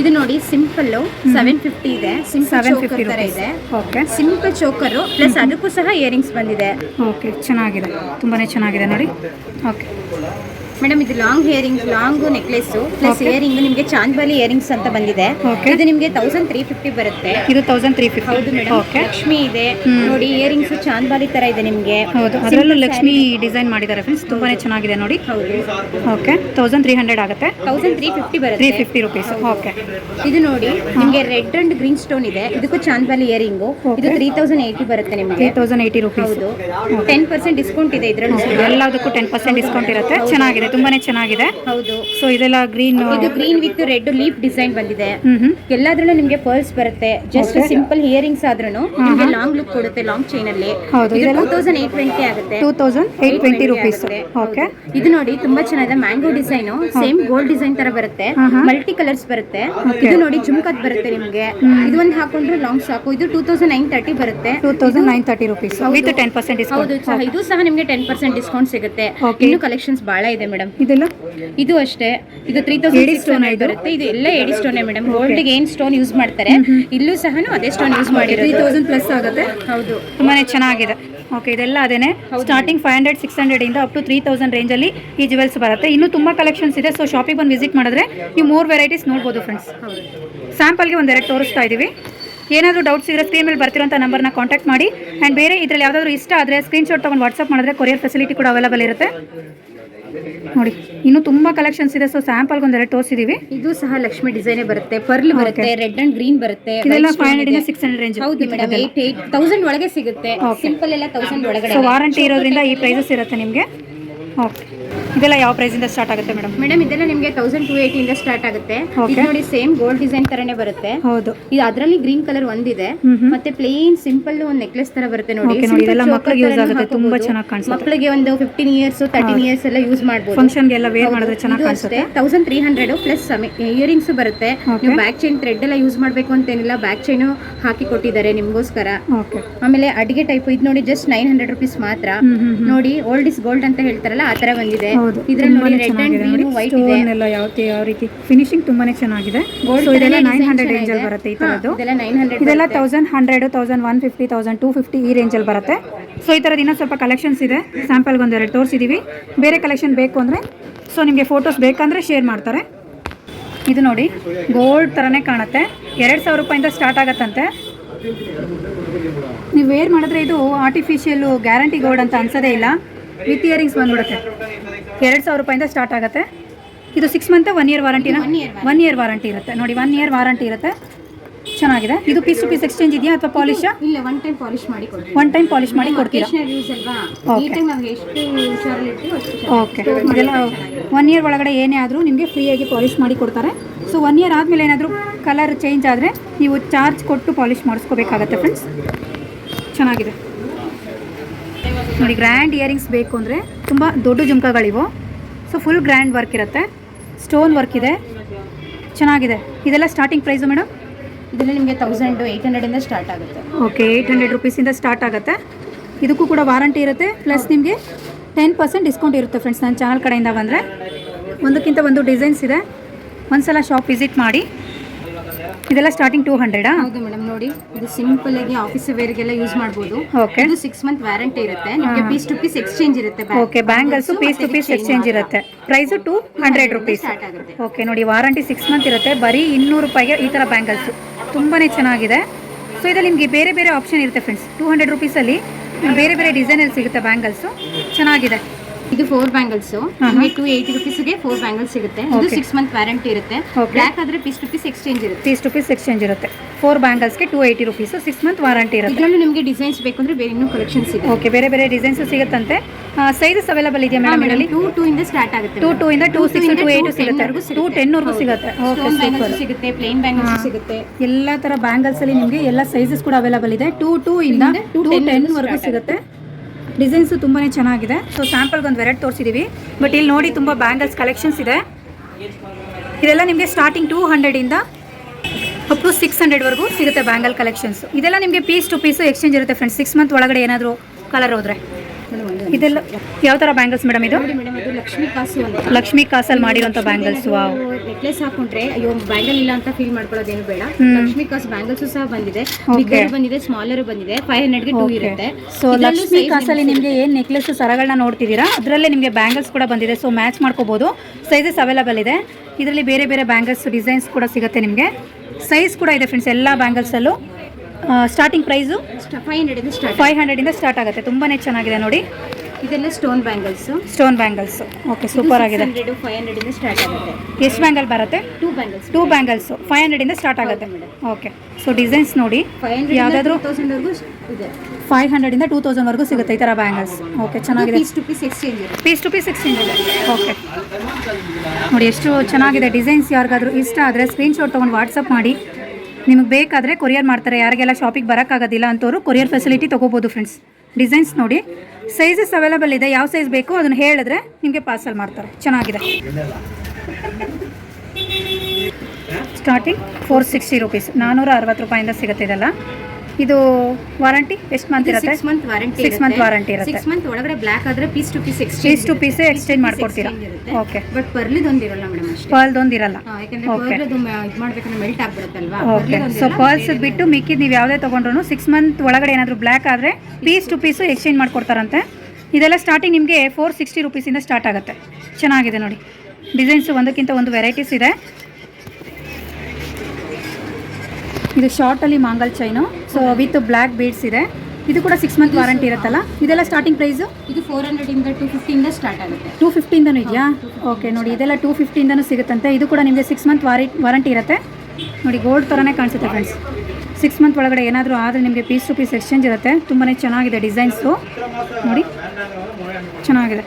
ಇದು ನೋಡಿ ಸಿಂಪಲ್ ಸೆವೆನ್ ಫಿಫ್ಟಿ ಇದೆ. ಸೆವೆನ್ ಫಿಫ್ಟಿ ತರ ಇದೆ. ಓಕೆ ಸಿಂಪಲ್ ಚೋಕರು ಪ್ಲಸ್ ಅದಕ್ಕೂ ಸಹ ಇಯರಿಂಗ್ಸ್ ಬಂದಿದೆ. ಓಕೆ ಚೆನ್ನಾಗಿದೆ. ತುಂಬಾನೇ ಚೆನ್ನಾಗಿದೆ ನೋಡಿ. ಓಕೆ ಮೇಡಮ್ ಇದು long earring long necklace plus. Earring ನಿಮಗೆ ಚಾಂದ್ಬಾಲಿ ಇಯರಿಂಗ್ಸ್ ಅಂತ ಬಂದಿದೆ. ಇದು ನಿಮಗೆ ತೌಸಂಡ್ ತ್ರೀ ಫಿಫ್ಟಿ ಬರುತ್ತೆ. ಇದು ತೌಸಂಡ್ ತ್ರೀ ಹೌದು ಫಿಫ್ಟಿ ಮೇಡಮ್ ಓಕೆ ಲಕ್ಷ್ಮಿ ಇದೆ. ನೋಡಿ ಇಯರಿಂಗ್ಸ್ ಚಾಂದ್ಬಾಲಿ ತರ ಇದೆ ನಿಮಗೆ. ಹೌದು. ಅದರಲ್ಲೂ ಲಕ್ಷ್ಮಿ ಡಿಸೈನ್ ಮಾಡಿದ್ದಾರೆ ಫ್ರೆಂಡ್ಸ್ ತುಂಬಾನೇ ಚೆನ್ನಾಗಿದೆ ನೋಡಿ. ಹೌದು. ಓಕೆ ತೌಸಂಡ್ ತ್ರೀ ಹಂಡ್ರೆಡ್ ಆಗುತ್ತೆ. ತೌಸಂಡ್ ತ್ರೀ ಫಿಫ್ಟಿ ತ್ರೀ ಬರುತ್ತೆ ಫಿಫ್ಟಿ ರುಪೀಸ್ ಓಕೆ ಇದು ನೋಡಿ ನಿಮಗೆ ರೆಡ್ ಅಂಡ್ ಗ್ರೀನ್ ಸ್ಟೋನ್ ಇದೆ. ಇದಕ್ಕೂ ಚಾಂದ್ಬಾಲಿ ಇಯರಿಂಗ್ ಇದು ತ್ರೀ ತೌಸಂಡ್ ಏಯ್ಟಿ ಬರುತ್ತೆ ನಿಮಗೆ. ತ್ರೀ ತೌಸಂಡ್ ಏಯ್ಟಿ ರುಪೀಸ್ ಹೌದು. ಟೆನ್ ಪರ್ಸೆಂಟ್ ಡಿಸ್ಕೌಂಟ್ ಇದೆ ಇದರಲ್ಲಿ. ಎಲ್ಲದಕ್ಕೂ ಟೆನ್ ಪರ್ಸೆಂಟ್ ಡಿಸ್ಕೌಂಟ್ ಇರುತ್ತೆ. ಚೆನ್ನಾಗಿದೆ ಇದೆ ತುಂಬಾನೇ ಚೆನ್ನಾಗಿದೆ. ಹೌದು. ಸೊ ಇದೆಲ್ಲ ಗ್ರೀನ್ ಇದು green with red leaf design ಬಂದಿದೆ. ಎಲ್ಲಾದ್ರೂ ನಿಮ್ಗೆ ಪರ್ಲ್ಸ್ ಬರುತ್ತೆ. ಜಸ್ಟ್ ಸಿಂಪಲ್ ಇಯರಿಂಗ್ಸ್ ಆದ್ರೂ ನಿಮ್ಗೆ ಲಾಂಗ್ ಲುಕ್ ಕೊಡುತ್ತೆ ಲಾಂಗ್ ಚೈನ್ ಅಲ್ಲಿ? ಟೂ ತೌಸಂಡ್ ಏಟ್ ಟ್ವೆಂಟಿ ಆಗುತ್ತೆ. Two thousand eight twenty rupees okay ಇದು ನೋಡಿ ತುಂಬಾ ಚೆನ್ನಾಗಿದೆ. Mango design same gold design ತರ ಬರುತ್ತೆ. ಮಲ್ಟಿ ಕಲರ್ಸ್ ಬರುತ್ತೆ. ಇದು ನೋಡಿ ಜುಮ್ಕತ್ ಬರುತ್ತೆ ನಿಮ್ಗೆ. ಇದು ಒಂದು ಹಾಕೊಂಡ್ರೆ ಲಾಂಗ್ ಸಾಕು ಇದು ಟೂ ತೌಸಂಡ್ ನೈನ್ ತರ್ಟಿ ಬರುತ್ತೆ. Two thousand nine thirty rupees with ten percent ಹೌದು. ಡಿಸ್ಕೌಂಟ್ ಸಹ ಇದು ಸಹ ನಿಮ್ಗೆ ಟೆನ್ ಪರ್ಸೆಂಟ್ ಡಿಸ್ಕೌಂಟ್ ಸಿಗುತ್ತೆ. ಕಲೆಕ್ಷನ್ ಇನ್ನು ಕಲೆಕ್ಷನ್ಸ್ ಬಹಳ ಇದೆ ಮೇಡಮ್ ಇದೆಲ್ಲ ಇದು ಅಷ್ಟೇ. ಇದು ತ್ರೀ ತೌಸಂಡ್ ಸ್ಟೋನ್? ಬರುತ್ತೆ. ಇದು ಎಲ್ಲ ಏಡಿ ಸ್ಟೋನ್ ಮೇಡಮ್ ಗೋಲ್ಡ್ ಏನ್ ಸ್ಟೋನ್ ಯೂಸ್ ಮಾಡ್ತಾರೆ ಇಲ್ಲೂ ಸಹ ಅದೇ ಸ್ಟೋನ್ ಯೂಸ್ ತ್ರೀ ಮಾಡಿರೋದು ತೌಸಂಡ್ ಪ್ಲಸ್ ಆಗುತ್ತೆ? ಹೌದು. ತುಂಬಾನೇ ಚೆನ್ನಾಗಿದೆ. ಓಕೆ ಇದೆಲ್ಲ ಅದೇನೆ. Starting five hundred six hundred ಇಂದ ಅಪ್ ಟು ತ್ರೀ ತೌಸಂಡ್ ರೇಂಜಲ್ಲಿ ಈ ಜುವೆಲ್ಸ್ ಬರುತ್ತೆ. ಇನ್ನೂ ತುಂಬ ಕಲೆಕ್ಷನ್ಸ್ ಇದೆ ಸೊ ಶಾಪಿಗೆ ಬಂದು ವಿಸಿಟ್ ಮಾಡಿದ್ರೆ ನೀವು ಮೂರು ವೆರೈಟೀಸ್ ನೋಡ್ಬೋದು ಫ್ರೆಂಡ್ಸ್ ಸ್ಯಾಂಪಲ್ ಸ್ಯಾಂಪಲ್ಗೆ ಒಂದೆರಡು ತೋರಿಸ್ತಾ ಇದ್ದೀವಿ ಏನಾದರೂ ಡೌಟ್ಸ್ ಇದ್ರೆ ಸ್ಕ್ರೀನ್ ಮೇಲೆ ಬರ್ತಿರೋಂಥ ನಂಬರ್ನ ಕಾಂಟ್ಯಾಕ್ಟ್ ಮಾಡಿ. ಆ್ಯಂಡ್ ಬೇರೆ ಇದರಲ್ಲಿ ಯಾವುದಾದ್ರೂ ಇಷ್ಟ ಆದರೆ ಸ್ಕ್ರೀನ್ಶಾಟ್ ತೊಗೊಂಡು ವಾಟ್ಸಪ್ ಮಾಡಿದ್ರೆ ಕೊರಿಯರ್ ಫೆಸಿಲಿಟಿ ಕೂಡ ಅವೈಲೇಬಲ್ ಇರುತ್ತೆ. ನೋಡಿ ಇನ್ನು ತುಂಬಾ ಕಲೆಕ್ಷನ್ಸ್ ಇದೆ. ಸೊ ಸ್ಯಾಂಪಲ್ಗೆ ಒಂದೆರಡು ತೋರಿಸಿದೀವಿ. ಇದು ಸಹ ಲಕ್ಷ್ಮಿ ಡಿಸೈನ್ ಬರುತ್ತೆ. ಪರ್ಲ್ ಬರುತ್ತೆ ರೆಡ್ ಅಂಡ್ ಗ್ರೀನ್ ಬರುತ್ತೆ. ಇದೆಲ್ಲ five hundred. Six hundred range ಹೌದು ಮೇಡಮ್ ಏಟ್ ಏಟ್ ತೌಸಂಡ್ ಒಳಗೆ ಸಿಗುತ್ತೆ. ಸಿಂಪಲ್ ಎಲ್ಲ ತೌಸಂಡ್ ಒಳಗಡೆ ವಾರಂಟಿ ಇರೋದ್ರಿಂದ ಈ ಪ್ರೈಸಸ್ ಇರುತ್ತೆ ನಿಮಗೆ. ಓಕೆ ಇದೆಲ್ಲ ಯಾವ ಪ್ರೈಸಿಂದ ಸ್ಟಾರ್ಟ್ ಆಗುತ್ತೆ ಮೇಡಮ್ ಮೇಡಮ್ ಇದೆಲ್ಲ ನಿಮಗೆ ತೌಸಂಡ್ ಟೂ ಇಂದ ಸ್ಟಾರ್ಟ್ ಆಗುತ್ತೆ. ಇದು ನೋಡಿ ಸೇಮ್ ಗೋಲ್ಡ್ ಡಿಸೈನ್ ತರನೇ ಬರುತ್ತೆ. ಹೌದು. ಇದು ಅದರಲ್ಲಿ ಗ್ರೀನ್ ಕಲರ್ ಒಂದಿದೆ. ಮತ್ತೆ ಪ್ಲೇನ್ ಸಿಂಪಲ್ ಒಂದು ನೆಕ್ಲೆಸ್ ತರ ಬರುತ್ತೆ ನೋಡಿ. ಇದೆಲ್ಲ choker ಮಕ್ಳಿಗೆ ಆಗುತ್ತೆ, ತುಂಬಾ ಚೆನ್ನಾಗಿ ಕಾಣಿಸುತ್ತೆ. ಮಕ್ಕಳಿಗೆ ಒಂದು ಫಿಫ್ಟೀನ್ ಇಯರ್ಸ್ ತರ್ಟೀನ್ ಇಯರ್ಸ್ ಎಲ್ಲ ಯೂಸ್ ಮಾಡಬಹುದು ಫಂಕ್ಷನ್ಗೆಲ್ಲ ವೇರ್ ಮಾಡಿದ್ರೆ ಚೆನ್ನಾಗಿ ಕಾಣಿಸುತ್ತೆ. Thousand three hundred plus earrings ಬರುತ್ತೆ. ನೀವು ಬ್ಯಾಕ್ ಚೈನ್ ಥ್ರೆಡ್ ಎಲ್ಲ ಯೂಸ್ ಮಾಡಬೇಕು ಅಂತೇನಿಲ್ಲ ಬ್ಯಾಕ್ ಚೈನ್ ಹಾಕಿ ಕೊಟ್ಟಿದ್ದಾರೆ ನಿಮಗೋಸ್ಕರ. ಆಮೇಲೆ ಅಡಿಗೆ ಟೈಪ್ ಇದು ನೋಡಿ ಜಸ್ಟ್ ನೈನ್ ಹಂಡ್ರೆಡ್ ರುಪೀಸ್ ಮಾತ್ರ. ನೋಡಿ ಓಲ್ಡ್ ಇಸ್ ಗೋಲ್ಡ್ ಅಂತ ಹೇಳ್ತಾರಲ್ಲ ಆ ತರ ಬಂದಿದೆ. ಹೌದು ಇದ್ರಲ್ಲಿ ನೋಡಿ ರೆಡ್ ಅಂಡ್ ಚೆನ್ನಾಗಿದೆ. ನೋಡಿ ಗ್ರೀನ್ ವೈಟ್ ಇದೆ. ಎಲ್ಲ ಯಾವ ತಿ- ಯಾವ ರೀತಿ ಫಿನಿಶಿಂಗ್ ತುಂಬಾನೇ ಚೆನ್ನಾಗಿದೆ. ಗೋಲ್ಡ್ ಇದೆಲ್ಲ ತರನೇ ನೈನ್ design ಹಂಡ್ರೆಡ್ ರೇಂಜಲ್ಲಿ ಬರುತ್ತೆ ಈ ರೇಂಜ್ ಥರದ್ದು ಇದೆಲ್ಲ ನೈನ್ ಹಂಡ್ರೆಡ್ ಇದೆಲ್ಲ thousand hundred thousand one fifty thousand two fifty ಈ ರೇಂಜಲ್ಲಿ ಬರುತ್ತೆ. ಸೊ ಈ ತರದಿನ ಸ್ವಲ್ಪ ಕಲೆಕ್ಷನ್ಸ್ ಇದೆ. ಸ್ಯಾಂಪಲ್ಗೆ ಒಂದೆರಡು ತೋರಿಸಿದೀವಿ. ಬೇರೆ ಕಲೆಕ್ಷನ್ ಬೇಕು ಅಂದ್ರೆ ಸೊ ನಿಮಗೆ ಫೋಟೋಸ್ ಬೇಕಂದ್ರೆ ಶೇರ್ ಮಾಡ್ತಾರೆ. ಇದು ನೋಡಿ ಗೋಲ್ಡ್ ಥರನೇ ಕಾಣುತ್ತೆ. ಎರಡು ಸಾವಿರ ರೂಪಾಯಿಂದ ಸ್ಟಾರ್ಟ್ ಆಗತ್ತಂತೆ. ನೀವು ವೇರ್ ಮಾಡಿದ್ರೆ ಇದು ಆರ್ಟಿಫಿಷಿಯಲ್ ಗ್ಯಾರಂಟಿ ಗೋಲ್ಡ್ ಅಂತ ಅನ್ಸೋದೇ ಇಲ್ಲ. ವಿತ್ ಇಯರಿಂಗ್ಸ್ ಬಂದ್ಬಿಡುತ್ತೆ. ಎರಡು ಸಾವಿರ ರೂಪಾಯಿಂದ ಸ್ಟಾರ್ಟ್ ಆಗುತ್ತೆ. ಇದು ಸಿಕ್ಸ್ ಮಂತ್ ಒನ್ ಇಯರ್ ವಾರಂಟಿನ ಒನ್ ಇಯರ್ ವಾರಂಟಿ ಇರುತ್ತೆ. ನೋಡಿ ಒನ್ ಇಯರ್ ವಾರಂಟಿ ಇರುತ್ತೆ. ಚೆನ್ನಾಗಿದೆ. ಇದು ಪೀಸ್ ಟು ಪೀಸ್ ಎಕ್ಸ್ಚೇಂಜ್ ಇದೆಯಾ ಅಥವಾ ಪಾಲಿಶ್ ಇಲ್ಲ ಒನ್ ಟೈಮ್ ಪಾಲಿಶ್ ಮಾಡಿ ಕೊಡ್ತೀವಿ ಒನ್ ಟೈಮ್ ಪಾಲಿಶ್ ಮಾಡಿ ಕೊಡ್ತೀವಿ ಓಕೆ ಇದೆಲ್ಲ ಒನ್ ಇಯರ್ ಒಳಗಡೆ ಏನೇ ಆದರೂ ನಿಮಗೆ ಫ್ರೀಯಾಗಿ ಪಾಲಿಶ್ ಮಾಡಿ ಕೊಡ್ತಾರೆ. ಸೊ ಒನ್ ಇಯರ್ ಆದಮೇಲೆ ಏನಾದರೂ ಕಲರ್ ಚೇಂಜ್ ಆದರೆ ನೀವು ಚಾರ್ಜ್ ಕೊಟ್ಟು ಪಾಲಿಶ್ ಮಾಡಿಸ್ಕೋಬೇಕಾಗತ್ತೆ ಫ್ರೆಂಡ್ಸ್ ಚೆನ್ನಾಗಿದೆ. ನೋಡಿ ಗ್ರ್ಯಾಂಡ್ ಇಯರಿಂಗ್ಸ್ ಬೇಕು ಅಂದರೆ ತುಂಬ ದೊಡ್ಡ ಜುಮ್ಕಗಳಿವು. ಸೊ ಫುಲ್ ಗ್ರ್ಯಾಂಡ್ ವರ್ಕ್ ಇರುತ್ತೆ. ಸ್ಟೋನ್ ವರ್ಕ್ ಇದೆ. ಚೆನ್ನಾಗಿದೆ. ಇದೆಲ್ಲ ಸ್ಟಾರ್ಟಿಂಗ್ ಪ್ರೈಸು ಮೇಡಮ್ ಇದರಲ್ಲಿ ನಿಮಗೆ ತೌಸಂಡ್ ಏಯ್ಟ್ ಹಂಡ್ರೆಡಿಂದ ಸ್ಟಾರ್ಟ್ ಆಗುತ್ತೆ. ಓಕೆ ಏಯ್ಟ್ ಹಂಡ್ರೆಡ್ ರುಪೀಸಿಂದ ಸ್ಟಾರ್ಟ್ ಆಗುತ್ತೆ. ಇದಕ್ಕೂ ಕೂಡ ವಾರಂಟಿ ಇರುತ್ತೆ. ಪ್ಲಸ್ ನಿಮಗೆ ಟೆನ್ ಪರ್ಸೆಂಟ್ ಡಿಸ್ಕೌಂಟ್ ಇರುತ್ತೆ ಫ್ರೆಂಡ್ಸ್ ನನ್ನ ಚಾನಲ್ ಕಡೆಯಿಂದ ಬಂದರೆ. ಒಂದಕ್ಕಿಂತ ಒಂದು ಡಿಸೈನ್ಸ್ ಇದೆ. ಒಂದ್ಸಲ ಶಾಪ್ ವಿಸಿಟ್ ಮಾಡಿ. ಇದೆಲ್ಲ ಸ್ಟಾರ್ಟಿಂಗ್ ಟೂ ಹಂಡ್ರೆಡ್ ಹೌದು ಮೇಡಮ್ ನೋಡಿ ಇದು ಸಿಂಪಲ್ ಆಗಿ ಆಫೀಸ್ ವೇರ್ಗೆಲ್ಲ ಯೂಸ್ ಮಾಡಬಹುದು ಓಕೆ ಇದು ಸಿಕ್ಸ್ ಮಂತ್ ವ್ಯಾರಂಟಿ ಇರುತ್ತೆ. ನಿಮಗೆ ಪೀಸ್ ಟು ಪೀಸ್ ಎಕ್ಸ್ಚೇಂಜ್ ಇರುತ್ತೆ okay bangles piece to piece exchange ಇರುತ್ತೆ. Price two hundred rupees okay ನೋಡಿ ವಾರಂಟಿ ಸಿಕ್ಸ್ ಮಂತ್ ಇರುತ್ತೆ. ಬರೀ ಇನ್ನೂರು ರೂಪಾಯಿಗೆ ಈ ತರ ಬ್ಯಾಂಗಲ್ಸ್ ತುಂಬಾನೇ ಚೆನ್ನಾಗಿದೆ. ಸೊ ಇದರಲ್ಲಿ ನಿಮಗೆ ಬೇರೆ ಬೇರೆ ಆಪ್ಷನ್ ಇರುತ್ತೆ ಫ್ರೆಂಡ್ಸ್ ಟೂ ಹಂಡ್ರೆಡ್ ರುಪೀಸಲ್ಲಿ ಬೇರೆ ಬೇರೆ ಡಿಸೈನಲ್ಲಿ ಸಿಗುತ್ತೆ ಬ್ಯಾಂಗಲ್ಸು ಚೆನ್ನಾಗಿದೆ. ಇದು ಫೋರ್ ಬ್ಯಾಂಗಲ್ಸ್ ನಿಮಗೆ ಟೂ ಏಯ್ಟಿ ರುಪೀಸ್ಗೆ ಫೋರ್ ಬ್ಯಾಂಗಲ್ಸ್ ಸಿಗುತ್ತೆ. ಇದು. ಸಿಕ್ಸ್ ಮಂತ್ ವ್ಯಾರಂಟಿ ಇರುತ್ತೆ. ಬ್ಲಾಕ್ ಬ್ಲ್ಯಾಕ್ ಆದ್ರೆ ಪೀಸ್ ಟು ಪೀಸ್ ಎಕ್ಸ್ಚೇಂಜ್ ಇರುತ್ತೆ. ಪೀಸ್ ಟು ಪೀಸ್ ಎಕ್ಸ್ಚೇಂಜ್ ಇರುತ್ತೆ. Four ಬ್ಯಾಂಗಲ್ಸ್ಗೆ two eighty rupees six month warranty ಇರುತ್ತೆ. ಇದರಲ್ಲಿ ನಿಮಗೆ ಡಿಸೈನ್ಸ್ ಬೇಕಂದ್ರೆ ಬೇರೆ ಇನ್ನೂ ಕಲೆಕ್ಷನ್ಸ್ ಇದೆ. ಓಕೆ ಬೇರೆ ಬೇರೆ ಡಿಸೈನ್ಸ್ ಸಿಗುತ್ತಂತೆ. ಸೈಜಸ್ ಅವೈಲೇಬಲ್ ಇದೆಯಾ ಮೇಡಮ್ ಇದರಲ್ಲಿ ಟೂ ಟೂ ಇಂದ ಸ್ಟಾರ್ಟ್ ಆಗುತ್ತೆ ಟೂ ಟೂ ಇಂದ ಟೂ ಸಿಕ್ಸ್ ಟು ಏಯ್ಟು ಸಿಗುತ್ತೆ. ವರೆಗೂ ಟೂ ಟೆನ್ವರೆಗೂ ಸಿಗುತ್ತೆ. ಓಕೆ ಸೂಪರ್ ಸಿಗುತ್ತೆ ಪ್ಲೇನ್ ಬ್ಯಾಂಗಲ್ಸ್ ಸಿಗುತ್ತೆ. ಎಲ್ಲ ಬ್ಯಾಂಗಲ್ಸ್ ಅಲ್ಲಿ ನಿಮಗೆ ಎಲ್ಲ ಸೈಜಸ್ ಕೂಡ ಅವೈಲೇಬಲ್ ಇದೆ. ಟೂ ಟೂ ಇಂದ ಟೂ ಟೆನ್ ವರೆಗೂ ವರೆಗೂ ಸಿಗುತ್ತೆ. ಡಿಸೈನ್ಸು ತುಂಬಾ ಚೆನ್ನಾಗಿದೆ. ಸೊ ಸ್ಯಾಂಪಲ್ಗೆ ಒಂದು ವೆರೈಟಿ ತೋರಿಸಿದ್ದೀವಿ ಬಟ್ ಇಲ್ಲಿ ನೋಡಿ ತುಂಬ ಬ್ಯಾಂಗಲ್ಸ್ ಕಲೆಕ್ಷನ್ಸ್ ಇದೆ. ಇದೆಲ್ಲ ನಿಮಗೆ ಸ್ಟಾರ್ಟಿಂಗ್ ಟೂ ಹಂಡ್ರೆಡಿಂದ ಅಪ್ ಟು ಸಿಕ್ಸ್ ಹಂಡ್ರೆಡ್ವರೆಗೂ ಸಿಗುತ್ತೆ ಬ್ಯಾಂಗಲ್ ಕಲೆಕ್ಷನ್ಸ್ ಇದೆಲ್ಲ ನಿಮಗೆ ಪೀಸ್ ಟು ಪೀಸು ಎಕ್ಸ್ಚೇಂಜ್ ಇರುತ್ತೆ ಫ್ರೆಂಡ್ಸ್ ಸಿಕ್ಸ್ ಮಂತ್ ಒಳಗಡೆ ಏನಾದರೂ ಕಲರ್ ಹೋದ್ರೆ. ಇದೆಲ್ಲ ಯಾವ ತರ ಬ್ಯಾಂಗಲ್ಸ್ ಮೇಡಮ್ ಇದು? ಮೇಡಮ್ ಅದು ಲಕ್ಷ್ಮಿ ಕಾಸು ಅಂತ. ಲಕ್ಷ್ಮಿ ಕಾಸಲ್ಲಿ ಮಾಡಿರೋಂಥ ಬ್ಯಾಂಗಲ್ಸ್ ವಾವ್ ನೆಕ್ಲೆಸ್ ಹಾಕೊಂಡ್ರೆ ಅಯ್ಯೋ ಬ್ಯಾಂಗಲ್ ಇಲ್ಲ ಅಂತ ಫೀಲ್ ಮಾಡ್ಕೊಳ್ಳೋದೇನು ಬೇಡ. ಲಕ್ಷ್ಮಿ ಕಾಸು ಬ್ಯಾಂಗಲ್ಸ್ ಸಹ ಬಂದಿದೆ. ಬಿಗ್ಗರ್ ಬಂದಿದೆ ಸ್ಮಾಲರ್ ಬಂದಿದೆ ಫೈವ್ ಹಂಡ್ರೆಡ್ಗೆ ಟೂ ಇರುತ್ತೆ. ಸೊ ಲಕ್ಷ್ಮಿ ಕಾಸಲ್ಲಿ ನಿಮಗೆ ಏನು ನೆಕ್ಲೆಸ್ ಸರಗಳನ್ನ ನೋಡ್ತಿದ್ದೀರಾ? ಅದರಲ್ಲೇ ನಿಮಗೆ ಬ್ಯಾಂಗಲ್ಸ್ ಕೂಡ ಬಂದಿದೆ. ಸೊ ಮ್ಯಾಚ್ ಮಾಡ್ಕೋಬೋದು. ಸೈಜಸ್ ಅವೈಲಬಲ್ ಇದೆ. ಇದರಲ್ಲಿ ಬೇರೆ ಬೇರೆ ಬ್ಯಾಂಗಲ್ಸ್ ಡಿಸೈನ್ಸ್ ಕೂಡ ಸಿಗುತ್ತೆ ನಿಮಗೆ. ಸೈಜ್ ಕೂಡ ಇದೆ ಫ್ರೆಂಡ್ಸ್ ಎಲ್ಲ ಬ್ಯಾಂಗಲ್ಸಲ್ಲೂ ಸ್ಟಾರ್ಟಿಂಗ್ ಪ್ರೈಸು ಫೈವ್ ಹಂಡ್ರೆಡ್ ಇಂದ ಸ್ಟಾರ್ಟ್ ಫೈವ್ ಹಂಡ್ರೆಡಿಂದ ಸ್ಟಾರ್ಟ್ ಆಗುತ್ತೆ. ತುಂಬಾ ಚೆನ್ನಾಗಿದೆ ನೋಡಿ. ಇದೆಲ್ಲ stone bangles stone bangles okay super ಆಗಿದೆ. ಹಂಡ್ರೆಡ್ ಫೈವ್ ಹಂಡ್ರೆಡ್ ಇಂದ ಸ್ಟಾರ್ಟ್ ಆಗುತ್ತೆ. ಎಷ್ಟು ಬ್ಯಾಂಗಲ್ ಬರುತ್ತೆ. Two bangles two bangles five ಹಂಡ್ರೆಡಿಂದ start ಆಗುತ್ತೆ. ಓಕೆ ಸೊ ಡಿಸೈನ್ಸ್ ನೋಡಿ. ಹಂಡ್ರೆಡ್ ಯಾವುದಾದ್ರೂ ತೌಸಂಡ್ ವರ್ಗೂ ಇದೆ. ಫೈವ್ ಹಂಡ್ರೆಡಿಂದ ಟೂ ತೌಸಂಡ್ವರೆಗೂ ಸಿಗುತ್ತೆ ಈ ಥರ ಬ್ಯಾಂಗಲ್ಸ್ ಓಕೆ ಚೆನ್ನಾಗಿದೆ. Piece to piece exchange piece to piece exchange ಇದೆ. ಓಕೆ ನೋಡಿ ಎಷ್ಟು ಚೆನ್ನಾಗಿದೆ ಡಿಸೈನ್ಸ್ ಯಾರಿಗಾದ್ರೂ ಇಷ್ಟ ಆದರೆ ಸ್ಕ್ರೀನ್ಶಾಟ್ ತೊಗೊಂಡು ವಾಟ್ಸಪ್ ಮಾಡಿ. ನಿಮಗೆ ಬೇಕಾದರೆ ಕೊರಿಯರ್ ಮಾಡ್ತಾರೆ. ಯಾರಿಗೆಲ್ಲ ಶಾಪಿಗೆ ಬರೋಕ್ಕಾಗೋದಿಲ್ಲ ಅಂತವರು ಕೊರಿಯರ್ ಫೆಸಿಲಿಟಿ ತೊಗೋಬೋದು ಫ್ರೆಂಡ್ಸ್ ಡಿಸೈನ್ಸ್ ನೋಡಿ. ಸೈಜಸ್ ಅವೈಲಬಲ್ ಇದೆ. ಯಾವ ಸೈಜ್ ಬೇಕು ಅದನ್ನು ಹೇಳಿದ್ರೆ ನಿಮಗೆ ಪಾರ್ಸಲ್ ಮಾಡ್ತಾರೆ. ಚೆನ್ನಾಗಿದೆ. ಸ್ಟಾರ್ಟಿಂಗ್ ಫೋರ್ ಸಿಕ್ಸ್ಟಿ ರುಪೀಸ್ ನಾನ್ನೂರ ಅರವತ್ತು ರೂಪಾಯಿಂದ ಸಿಗುತ್ತೆ ಇದು ವಾರಂಟಿ? ಎಷ್ಟು ಮಂತ್ ಇರುತ್ತೆ? Six month warranty six month warranty ಇರುತ್ತೆ. ಸಿಕ್ಸ್ ಮಂತ್ ಒಳಗಡೆ ಬ್ಲಾಕ್ ಆದ್ರೆ piece to piece exchange piece to piece exchange ಮಾಡ್ಕೊಡ್ತೀರಾ? ಓಕೆ ಬಟ್ ಪರ್ಲಿದ್ ಒಂದಿರಲ್ಲ ಮೇಡಮ್ ಅಷ್ಟೇ. ಪರ್ಲ್ದೊಂದು ಇರಲ್ಲ. ಹಾ, ಯಾಕಂದ್ರೆ ಪರ್ಲ್ ಪರ್ಲಿದು ಇದು ಮಾಡ್ಬೇಕಂದ್ರೆ ಮೆಲ್ಟ್ ಆಗ್ಬಿಡುತ್ತಲ್ವಾ? ಓಕೆ ಸೊ ಪರ್ಲ್ಸ್ ಬಿಟ್ಟು ಮಿಕ್ಕಿದ್ ನೀವು ಯಾವುದೇ ತೊಗೊಂಡ್ರು ಸಿಕ್ಸ್ ಮಂತ್ ಒಳಗಡೆ ಏನಾದರೂ ಬ್ಲ್ಯಾಕ್ ಆದರೆ ಪೀಸ್ ಟು ಪೀಸು ಎಕ್ಸ್ಚೇಂಜ್ ಮಾಡ್ಕೊಡ್ತಾರಂತೆ. ಇದೆಲ್ಲ ಸ್ಟಾರ್ಟಿಂಗ್ ನಿಮಗೆ ಫೋರ್ ಸಿಕ್ಸ್ಟಿ ರುಪೀಸಿಂದ ಸ್ಟಾರ್ಟ್ ಆಗುತ್ತೆ. ಚೆನ್ನಾಗಿದೆ ನೋಡಿ. ಡಿಸೈನ್ಸು ಒಂದಕ್ಕಿಂತ ಒಂದು ವೆರೈಟೀಸ್ ಇದೆ. ಇದು ಶಾರ್ಟಲ್ಲಿ ಮಾಂಗಲ್ chain so with black beads ಇದೆ. ಇದು ಕೂಡ ಸಿಕ್ಸ್ ಮಂತ್ ವಾರಂಟಿ ಇರುತ್ತಲ್ಲ? ಇದೆಲ್ಲ ಸ್ಟಾರ್ಟಿಂಗ್ ಪ್ರೈಸು ಇದು ಫೋರ್ ಹಂಡ್ರೆಡ್ ಇಂದ ಟು ಫಿಫ್ಟಿಯಿಂದ ಸ್ಟಾರ್ಟ್ ಆಗುತ್ತೆ. ಟೂ ಫಿಫ್ಟಿಂದನೂ ಇದೆಯಾ? ಓಕೆ ನೋಡಿ ಇದೆಲ್ಲ ಟೂ ಫಿಫ್ಟಿಂದನೂ ಸಿಗುತ್ತಂತೆ. ಇದು ಕೂಡ ನಿಮಗೆ ಸಿಕ್ಸ್ ಮಂತ್ ವಾರಿ ವಾರಂಟಿ ಇರುತ್ತೆ. ನೋಡಿ ಗೋಲ್ಡ್ ಥರನೇ ಕಾಣಿಸುತ್ತೆ ಫ್ರೆಂಡ್ಸ್ ಸಿಕ್ಸ್ ಮಂತ್ ಒಳಗಡೆ ಏನಾದರೂ ಆದರೆ ನಿಮಗೆ ಪೀಸ್ ಟು ಪೀಸ್ ಎಕ್ಸ್ಚೇಂಜ್ ಇರುತ್ತೆ. ತುಂಬಾ ಚೆನ್ನಾಗಿದೆ ಡಿಸೈನ್ಸು ನೋಡಿ ಚೆನ್ನಾಗಿದೆ.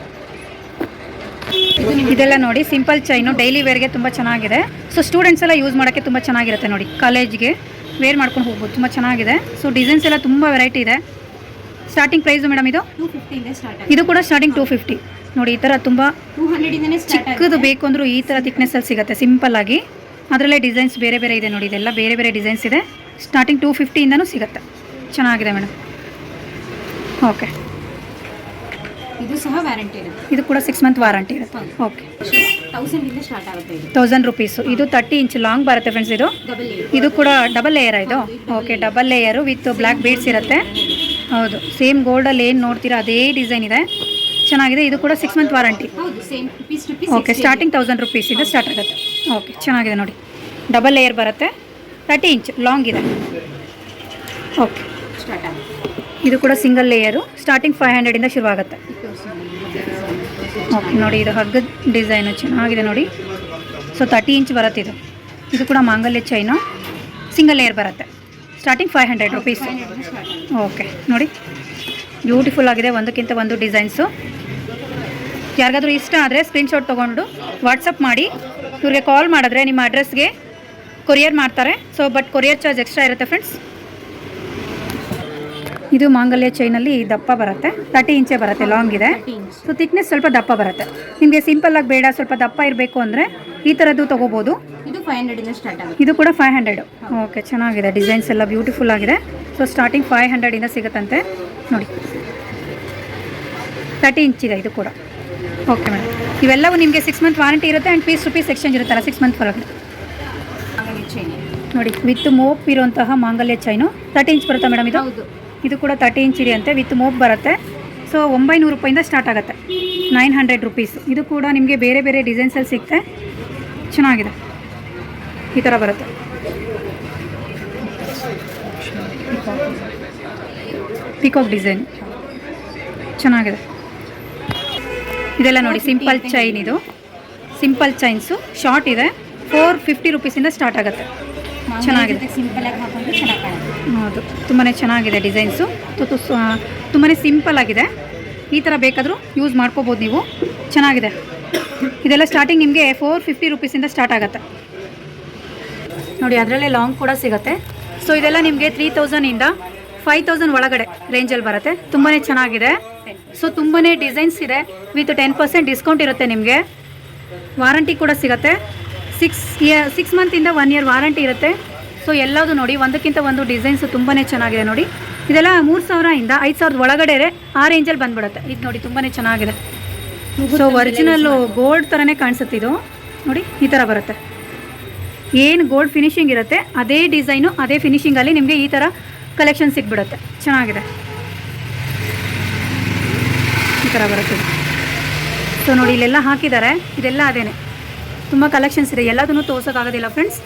ಇದೆಲ್ಲ ನೋಡಿ ಸಿಂಪಲ್ ಚೈನು ಡೈಲಿ ವೇರ್ಗೆ ತುಂಬ ಚೆನ್ನಾಗಿದೆ. ಸೊ ಸ್ಟೂಡೆಂಟ್ಸ್ ಎಲ್ಲ ಯೂಸ್ ಮಾಡೋಕ್ಕೆ ತುಂಬ ಚೆನ್ನಾಗಿರುತ್ತೆ ನೋಡಿ ಕಾಲೇಜ್ಗೆ ವೇರ್ ಮಾಡ್ಕೊಂಡು ಹೋಗ್ಬೋದು. ತುಂಬ ಚೆನ್ನಾಗಿದೆ. ಸೊ ಡಿಸೈನ್ಸ್ ಎಲ್ಲ ತುಂಬ ವೆರೈಟಿ ಇದೆ. ಸ್ಟಾರ್ಟಿಂಗ್ ಪ್ರೈಸು ಮೇಡಮ್ ಇದು? ಟೂ ಫಿಫ್ಟಿಯಿಂದ ಸ್ಟಾರ್ಟ್ ಆಗುತ್ತೆ. ಇದು ಕೂಡ ಸ್ಟಾರ್ಟಿಂಗ್ ಟೂ ಫಿಫ್ಟಿ ನೋಡಿ ಈ ಥರ ತುಂಬ ಟೂ ಹಂಡ್ರೆಡಿಂದನೇ ಚಿಕ್ಕದು ಬೇಕು ಅಂದರೂ ಈ ಥರ ಥಿಕ್ನೆಸ್ಸಲ್ಲಿ ಸಿಗುತ್ತೆ ಸಿಂಪಲ್ ಆಗಿ. ಅದರಲ್ಲೇ ಡಿಸೈನ್ಸ್ ಬೇರೆ ಬೇರೆ ಇದೆ ನೋಡಿ ಇದೆಲ್ಲ ಬೇರೆ ಬೇರೆ ಡಿಸೈನ್ಸ್ ಇದೆ. ಸ್ಟಾರ್ಟಿಂಗ್ ಟೂ ಫಿಫ್ಟಿಯಿಂದನೂ ಸಿಗುತ್ತೆ. ಚೆನ್ನಾಗಿದೆ ಮೇಡಮ್ ಓಕೆ ಇದು ಸಹ ವ್ಯಾರಂಟಿ ಇರುತ್ತೆ. ಇದು ಕೂಡ ಸಿಕ್ಸ್ ಮಂತ್ ವಾರಂಟಿ ಇರುತ್ತೆ. ಓಕೆ ತೌಸಂಡ್ ಇಂದ ಸ್ಟಾರ್ಟ್ ಆಗುತ್ತೆ ಇದು. ತೌಸಂಡ್ ರುಪೀಸು ಇದು ತರ್ಟಿ ಇಂಚ್ ಲಾಂಗ್ ಬರುತ್ತೆ ಫ್ರೆಂಡ್ಸ್ ಇದು. ಡಬಲ್ ಇದು ಕೂಡ ಡಬಲ್ ಲೇಯರ್ ಇದು? Okay double layer with black beads ಇರುತ್ತೆ. ಹೌದು. ಸೇಮ್ ಗೋಲ್ಡಲ್ಲಿ ಏನು ನೋಡ್ತೀರಾ ಅದೇ ಡಿಸೈನ್ ಇದೆ. ಚೆನ್ನಾಗಿದೆ. ಇದು ಕೂಡ six month warranty okay starting thousand ರುಪೀಸಿಂದ start ಆಗುತ್ತೆ. ಓಕೆ ಚೆನ್ನಾಗಿದೆ ನೋಡಿ. ಡಬಲ್ ಲೇಯರ್ ಬರುತ್ತೆ. ತರ್ಟಿ ಇಂಚ್ ಲಾಂಗ್ ಇದೆ. ಓಕೆ ಸ್ಟಾರ್ಟ್ ಆಗುತ್ತೆ. ಇದು ಕೂಡ ಸಿಂಗಲ್ ಲೇಯರು ಸ್ಟಾರ್ಟಿಂಗ್ ಫೈವ್ ಹಂಡ್ರೆಡಿಂದ ಶುರುವಾಗುತ್ತೆ. ಓಕೆ ನೋಡಿ ಇದು ಹಗ್ಗದ ಡಿಸೈನು ಚೆನ್ನಾಗಿದೆ ನೋಡಿ. ಸೊ ತರ್ಟಿ ಇಂಚ್ ಬರುತ್ತೆ ಇದು. ಇದು ಕೂಡ ಮಾಂಗಲ್ಯ ಚೈನು ಸಿಂಗಲ್ ಲೇಯರ್ ಬರುತ್ತೆ. Starting five hundred rupees okay ನೋಡಿ. ಬ್ಯೂಟಿಫುಲ್ ಆಗಿದೆ ಒಂದಕ್ಕಿಂತ ಒಂದು ಡಿಸೈನ್ಸು ಯಾರಿಗಾದ್ರೂ ಇಷ್ಟ ಆದರೆ ಸ್ಕ್ರೀನ್ಶಾಟ್ ತೊಗೊಂಡು ವಾಟ್ಸಪ್ ಮಾಡಿ. ಇವ್ರಿಗೆ ಕಾಲ್ ಮಾಡಿದ್ರೆ ನಿಮ್ಮ ಅಡ್ರೆಸ್ಗೆ ಕೊರಿಯರ್ ಮಾಡ್ತಾರೆ. So but courier charge extra ಇರುತ್ತೆ ಫ್ರೆಂಡ್ಸ್ ಇದು ಮಾಂಗಲ್ಯ ಚೈನಲ್ಲಿ ದಪ್ಪ ಬರುತ್ತೆ. ತರ್ಟಿ ಇಂಚೆ ಬರುತ್ತೆ ಲಾಂಗ್ ಇದೆ. ಸೊ ಥಿಕ್ನೆಸ್ ಸ್ವಲ್ಪ ದಪ್ಪ ಬರುತ್ತೆ. ನಿಮಗೆ ಸಿಂಪಲ್ ಆಗಿ ಬೇಡ ಸ್ವಲ್ಪ ದಪ್ಪ ಇರಬೇಕು ಅಂದರೆ ಈ ಥರದ್ದು ತೊಗೋಬೋದು. ಇದು ಫೈವ್ ಹಂಡ್ರೆಡ್ ಇಂದ ಸ್ಟಾರ್ಟ್ ಆಗುತ್ತೆ. ಇದು ಕೂಡ ಫೈವ್ ಹಂಡ್ರೆಡು ಓಕೆ ಚೆನ್ನಾಗಿದೆ. ಡಿಸೈನ್ಸ್ ಎಲ್ಲ ಬ್ಯೂಟಿಫುಲ್ ಆಗಿದೆ. ಸೊ ಸ್ಟಾರ್ಟಿಂಗ್ ಫೈವ್ ಹಂಡ್ರೆಡಿಂದ ಸಿಗುತ್ತಂತೆ. ನೋಡಿ. ತರ್ಟಿ ಇಂಚ್ ಇದೆ ಇದು ಕೂಡ. ಓಕೆ ಮೇಡಮ್ ಇವೆಲ್ಲವೂ ನಿಮಗೆ ಸಿಕ್ಸ್ ಮಂತ್ ವಾರಂಟಿ ಇರುತ್ತೆ ಆ್ಯಂಡ್ ಪೀಸ್ ರುಪೀಸ್ ಎಕ್ಸ್ಚೇಂಜ್ ಇರುತ್ತಲ್ಲ ಸಿಕ್ಸ್ ಮಂತ್ ಒಳಗಡೆ. ನೋಡಿ ವಿತ್ ಮೋಪ್ ಇರುವಂತಹ ಮಾಂಗಲ್ಯ ಚೈನು ತರ್ಟಿ ಇಂಚ್ ಬರುತ್ತಾ ಮೇಡಮ್ ಇದು? ಹೌದು. ಇದು ಕೂಡ ತರ್ಟಿ ಇಂಚ್ ಅಂತೆ ವಿತ್ ಮೋಪ್ ಬರುತ್ತೆ. ಸೊ ಒಂಬೈನೂರು ರೂಪಾಯಿಂದ ಸ್ಟಾರ್ಟ್ ಆಗುತ್ತೆ. ನೈನ್ ಹಂಡ್ರೆಡ್ ರುಪೀಸ್ ಇದು ಕೂಡ ನಿಮಗೆ ಬೇರೆ ಬೇರೆ ಡಿಸೈನ್ಸಲ್ಲಿ ಸಿಗುತ್ತೆ ಚೆನ್ನಾಗಿದೆ. ಈ ಥರ ಬರುತ್ತೆ. ಪಿಕಾಕ್ ಡಿಸೈನ್ ಚೆನ್ನಾಗಿದೆ. ಇದೆಲ್ಲ ನೋಡಿ ಸಿಂಪಲ್ ಚೈನ್ ಇದು. ಸಿಂಪಲ್ ಚೈನ್ಸು ಶಾರ್ಟ್ ಇದೆ. ಫೋರ್ ಫಿಫ್ಟಿ ರುಪೀಸಿಂದ ಸ್ಟಾರ್ಟ್ ಆಗುತ್ತೆ. ಚೆನ್ನಾಗಿದೆ. ಸಿಂಪಲ್ ಆಗಿ ಹಾಕೊಂಡ್ರೆ ಚೆನ್ನಾಗಿ ಕಾಣುತ್ತೆ. ಹೌದು ತುಂಬಾ ಚೆನ್ನಾಗಿದೆ ಡಿಸೈನ್ಸು. ತುಂಬಾ ಸಿಂಪಲ್ ಆಗಿದೆ. ಈ ಥರ ಬೇಕಾದರೂ ಯೂಸ್ ಮಾಡ್ಕೋಬೋದು ನೀವು. ಚೆನ್ನಾಗಿದೆ. ಇದೆಲ್ಲ ಸ್ಟಾರ್ಟಿಂಗ್ ನಿಮಗೆ ಫೋರ್ ಫಿಫ್ಟಿ ರುಪೀಸಿಂದ ಸ್ಟಾರ್ಟ್ ಆಗುತ್ತೆ. ನೋಡಿ ಅದರಲ್ಲೇ ಲಾಂಗ್ ಕೂಡ ಸಿಗುತ್ತೆ. ಸೊ ಇದೆಲ್ಲ ನಿಮಗೆ ತ್ರೀ ತೌಸಂಡಿಂದ ಫೈವ್ ತೌಸಂಡ್ ಒಳಗಡೆ ರೇಂಜಲ್ಲಿ ಬರುತ್ತೆ. ತುಂಬಾ ಚೆನ್ನಾಗಿದೆ. ಸೊ ತುಂಬಾ ಡಿಸೈನ್ಸ್ ಇದೆ. ವಿತ್ ಟೆನ್ ಪರ್ಸೆಂಟ್ ಡಿಸ್ಕೌಂಟ್ ಇರುತ್ತೆ ನಿಮಗೆ. ವಾರಂಟಿ ಕೂಡ ಸಿಗುತ್ತೆ. ಸಿಕ್ಸ್ ಇಯರ್ ಸಿಕ್ಸ್ ಮಂತಿಂದ ಒನ್ ಇಯರ್ ವಾರಂಟಿ ಇರುತ್ತೆ. ಸೊ ಎಲ್ಲದು ನೋಡಿ, ಒಂದಕ್ಕಿಂತ ಒಂದು ಡಿಸೈನ್ಸ್ ತುಂಬಾ ಚೆನ್ನಾಗಿದೆ ನೋಡಿ. ಇದೆಲ್ಲ ಮೂರು ಸಾವಿರದಿಂದ ಐದು ಸಾವಿರದ ಒಳಗಡೆ ಆ ರೇಂಜಲ್ಲಿ ಬಂದ್ಬಿಡುತ್ತೆ. ಇದು ನೋಡಿ ತುಂಬಾ ಚೆನ್ನಾಗಿದೆ. ಸೊ ಒರಿಜಿನಲ್ಲು ಗೋಲ್ಡ್ ಥರನೇ ಕಾಣಿಸುತ್ತೆ ಇದು. ನೋಡಿ, ಈ ಥರ ಬರುತ್ತೆ. ಏನು ಗೋಲ್ಡ್ ಫಿನಿಶಿಂಗ್ ಇರುತ್ತೆ, ಅದೇ ಡಿಸೈನು ಅದೇ ಫಿನಿಶಿಂಗಲ್ಲಿ ನಿಮಗೆ ಈ ಥರ ಕಲೆಕ್ಷನ್ ಸಿಕ್ಬಿಡುತ್ತೆ ಚೆನ್ನಾಗಿದೆ. ಈ ಥರ ಬರುತ್ತೆ ಸೊ ನೋಡಿ, ಇಲ್ಲೆಲ್ಲ ಹಾಕಿದ್ದಾರೆ. ಇದೆಲ್ಲ ಅದೇನೆ. ತುಂಬ ಕಲೆಕ್ಷನ್ಸ್ ಇದೆ. ಎಲ್ಲದನ್ನು ತೋರ್ಸೋಕ್ಕಾಗೋದಿಲ್ಲ ಫ್ರೆಂಡ್ಸ್